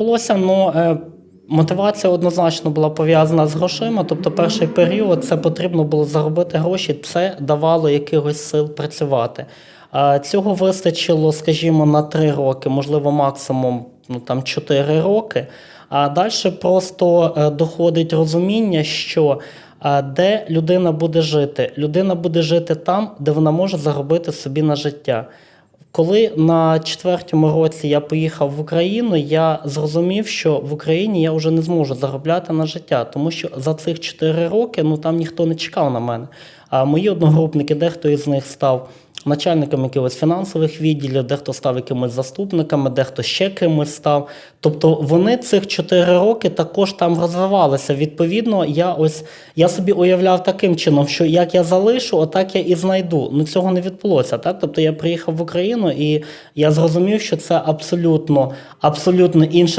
Вдалося, ну, е, мотивація однозначно була пов'язана з грошима. Тобто, перший період це потрібно було заробити гроші, це давало якихось сил працювати. Цього вистачило, скажімо, на три роки, можливо, максимум ну, там, 4 роки. А далі просто е, доходить розуміння, що е, де людина буде жити? Людина буде жити там, де вона може заробити собі на життя. Коли на четвертому році я поїхав в Україну, я зрозумів, що в Україні я вже не зможу заробляти на життя, тому що за цих 4 роки ну там ніхто не чекав на мене. А мої одногрупники, дехто із них став начальником якихось фінансових відділів, дехто став якимись заступниками, дехто ще кимось став. Тобто вони цих 4 роки також там розвивалися. Відповідно, я ось я собі уявляв таким чином, що як я залишу, отак я і знайду. Ну цього не відбулося. Так, тобто я приїхав в Україну і я зрозумів, що це абсолютно абсолютно інше